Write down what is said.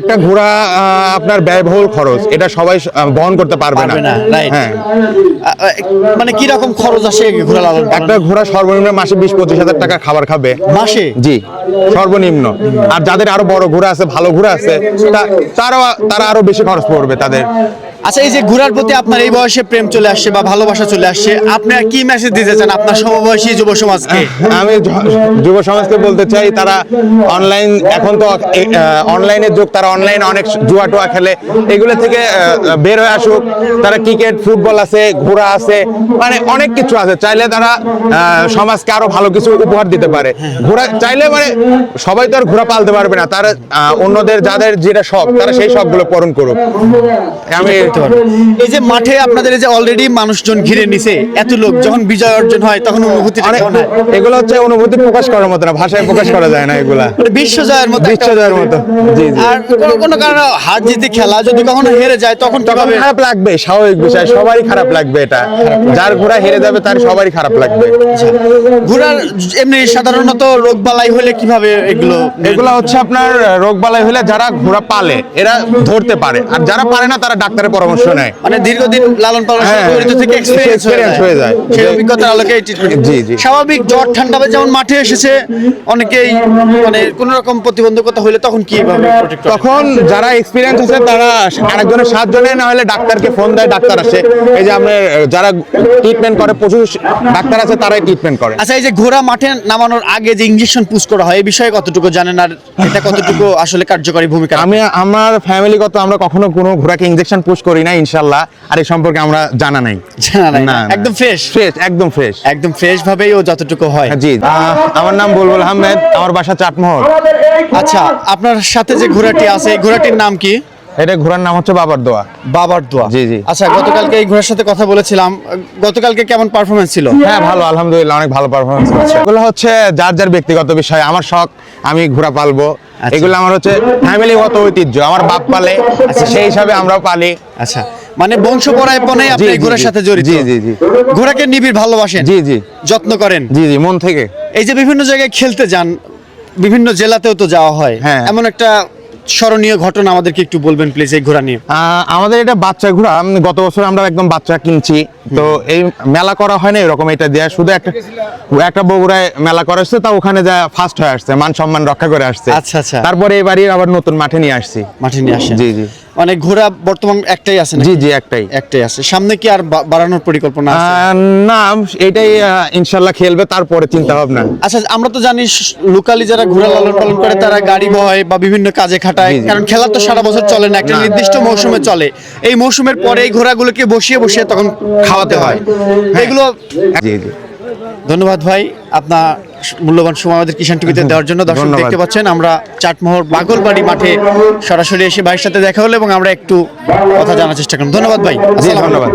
একটা ঘোড়া আপনার ব্যয়বহুল খরচ এটা সবাই বহন করতে পারবে না। হ্যাঁ। মানে কি রকম খরচ আসে ঘোড়া লালন একটা ঘোড়া সর্বনিম্ন মাসে বিশ পঁচিশ হাজার টাকা খাবার খাবে। মাসে? জি সর্বনিম্ন। আর যাদের আরও বড় ঘোড়া আছে ভালো ঘোড়া আছে তারাও তারা আরও বেশি খরচ পড়বে তাদের। আচ্ছা এই যে ঘোরার প্রতি আপনার এই বয়সে প্রেম চলে আসছে বা ভালোবাসা চলে আসছে আপনি কি মেসেজ দিতে চান আপনার সমবয়সী যুব সমাজকে? আমি যুব সমাজকে বলতে চাই, তারা অনলাইন এখন তো অনলাইনের যুগ, তারা অনলাইন অনেক জুয়া টুয়া খেলে। এগুলো থেকে বের হয়ে আসুক। তারা ক্রিকেট ফুটবল আছে ঘোরা আছে মানে অনেক কিছু আছে। চাইলে তারা সমাজকে আরও ভালো কিছু উপহার দিতে পারে। ঘোরা চাইলে মানে সবাই তো আর ঘোরা পালতে পারবে না। তার অন্যদের, যাদের যেটা শখ, তারা সেই শখগুলো পূরণ করুক। আমি এই যে মাঠে আপনাদের এই যে অলরেডি মানুষজন ঘিরে নিছে এত লোক যখন বিজয় অর্জন হয় তখন অনুভূতি এগুলো হচ্ছে অনুভূতি প্রকাশ করার মতো না ভাষায় প্রকাশ করা যায় না এগুলা। বিশ্ব জয়ের মতো বিশ্ব জয়ের মতো। জি আর কোনো কোনো কারণে হার জিতে খেলা যদি কখনো হেরে যায় তখন তখন খারাপ লাগবে স্বাভাবিক বিষয় সবারই খারাপ লাগবে এটা। যার ঘোড়া হেরে যাবে তার সবারই খারাপ লাগবে। ঘোড়ার এমনি সাধারণত রোগ বালাই হলে কীভাবে এগুলো এগুলো হচ্ছে আপনার রোগ বালাই হলে যারা ঘোড়া পালে এরা ধরতে পারে। আর যারা পারে না তারা ডাক্তারের পরামর্শ নেয়। মানে দীর্ঘদিন লালন পালন হ্যাঁ, জড়িত থেকে এক্সপেরিয়েন্স হয়ে যায়। সেই অভিজ্ঞতার আলোকে এই treatment। জি, জি। স্বাভাবিক জ্বর ঠান্ডা যেমন মাঠে এসেছে অনেকেই মানে কোন রকম প্রতিবন্ধকতা হলে তখন কীভাবে প্রোটেক্ট তখন যারা এক্সপিরিয়েন্স আছে তারা আরেকজনের সাহায্য নেয় না হলে ডাক্তারকে ফোন দেয় ডাক্তার আসে। এই যে আপনার যারা ট্রিটমেন্ট করে প্রচুর ডাক্তার আছে তারাই ট্রিটমেন্ট করে। আচ্ছা এই যে ঘোড়া মাঠে নামানোর আগে যে ইঞ্জেকশন পুশ করা হয় এই বিষয়ে কতটুকু জানেন আর এটা কতটুকু আসলে কার্যকরী ভূমিকা আমি আমার ফ্যামিলিগত আমরা কখনো কোনো ঘোড়াকে ইনজেকশন পুশ করি না ইনশাল্লাহ। আর এই সম্পর্কে আমরা জানা নাই। না। একদম ফ্রেশ ফ্রেশ একদম ফ্রেশ একদম ফ্রেশ ভাবেই ও যতটুকু হয়। জি। আমার নাম বুলবুল আহমেদ আমার বাসা চাটমহল। আচ্ছা আপনার সাথে যে ঘোড়াটি আছে এই ঘোড়াটির নাম কি? এটা ঘোড়ার নাম হচ্ছে বাবার দোয়া। বাবার দোয়া। জি, জি। আচ্ছা গতকালকে এই ঘোড়ার সাথে কথা বলেছিলাম। গতকালকে কেমন পারফরমেন্স ছিল? হ্যাঁ ভালো আলহামদুলিল্লাহ অনেক ভালো পারফরমেন্স হচ্ছে এগুলো হচ্ছে যার যার ব্যক্তিগত বিষয়। আমার শখ আমি ঘোড়া পালবো। আচ্ছা। এগুলো আমার হচ্ছে ফ্যামিলিগত ঐতিহ্য। আমার বাপ পালে সেই হিসাবে আমরাও পালি। আচ্ছা। মানে বংশ পরায়পনে আপনি জি, ঘোড়ার সাথে জড়িত। জি, জি, জি। ঘোড়াকে নিবিড় ভালোবাসেন। জি জি। যত্ন করেন। জি জি মন থেকে। এই যে বিভিন্ন জায়গায় খেলতে যান বিভিন্ন জেলাতেও তো যাওয়া হয়। হ্যাঁ। এমন একটা স্মরণীয় ঘটনা আমাদেরকে একটু বলবেন প্লিজ এই ঘোড়া নিয়ে। আমাদের এটা বাচ্চা ঘোড়া। গত বছর আমরা একদম বাচ্চা কিনছি। তো এই মেলা করা হয় না এরকম এটা দেয়া। শুধু একটা একটা বগুড়ায় মেলা করা হচ্ছে তা ওখানে যা ফার্স্ট হয়ে আসছে মান সম্মান রক্ষা করে আসছে। আচ্ছা, আচ্ছা। তারপরে এবারই আবার নতুন মাঠে নিয়ে আসছি। মাঠে নিয়ে আসছি জি, জি। মানে ঘোড়া বর্তমান একটাই আছে জি জি একটাই। একটাই আছে। সামনে কি আর বাড়ানোর পরিকল্পনা আছে? না এটাই আহ, ইনশাল্লাহ খেলবে তারপরে চিন্তা ভাবনা। আচ্ছা আমরা তো জানি লোকালি যারা ঘোড়া লালন পালন করে তারা গাড়ি বয় বা বিভিন্ন কাজে খাটায়। কারণ খেলা তো সারা বছর চলে না একটা নির্দিষ্ট মৌসুমে চলে। এই মৌসুমের পরে এই ঘোড়াগুলোকে বসিয়ে বসিয়ে তখন খাওয়াতে হয়। এগুলো জি জি। ধন্যবাদ ভাই। আপনার মূল্যবান সময় আমাদের কিষান টিভিতে দেওয়ার জন্য দর্শক দেখতে পাচ্ছেন আমরা চাটমোহর বাগলবাড়ি মাঠে সরাসরি এসে ভাইয়ের সাথে দেখা হলো এবং আমরা একটু কথা জানার চেষ্টা করলাম। ধন্যবাদ ভাই। ধন্যবাদ।